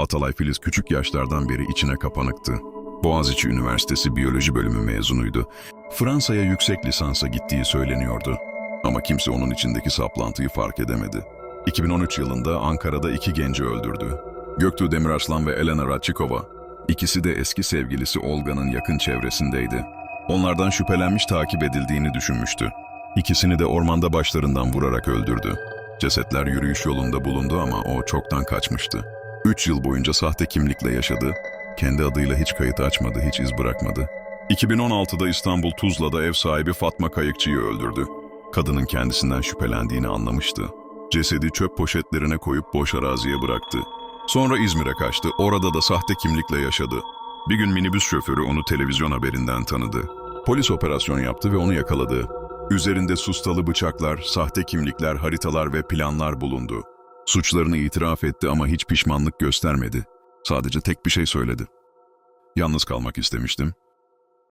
Atalay Filiz küçük yaşlardan beri içine kapanıktı. Boğaziçi Üniversitesi Biyoloji Bölümü mezunuydu. Fransa'ya yüksek lisansa gittiği söyleniyordu. Ama kimse onun içindeki saplantıyı fark edemedi. 2013 yılında Ankara'da iki genci öldürdü. Göktuğ Demirarslan ve Elena Ratçikova. İkisi de eski sevgilisi Olga'nın yakın çevresindeydi. Onlardan şüphelenmiş takip edildiğini düşünmüştü. İkisini de ormanda başlarından vurarak öldürdü. Cesetler yürüyüş yolunda bulundu ama o çoktan kaçmıştı. Üç yıl boyunca sahte kimlikle yaşadı. Kendi adıyla hiç kayıt açmadı, hiç iz bırakmadı. 2016'da İstanbul Tuzla'da ev sahibi Fatma Kayıkçı'yı öldürdü. Kadının kendisinden şüphelendiğini anlamıştı. Cesedi çöp poşetlerine koyup boş araziye bıraktı. Sonra İzmir'e kaçtı. Orada da sahte kimlikle yaşadı. Bir gün minibüs şoförü onu televizyon haberinden tanıdı. Polis operasyon yaptı ve onu yakaladı. Üzerinde sustalı bıçaklar, sahte kimlikler, haritalar ve planlar bulundu. Suçlarını itiraf etti ama hiç pişmanlık göstermedi. Sadece tek bir şey söyledi. Yalnız kalmak istemiştim.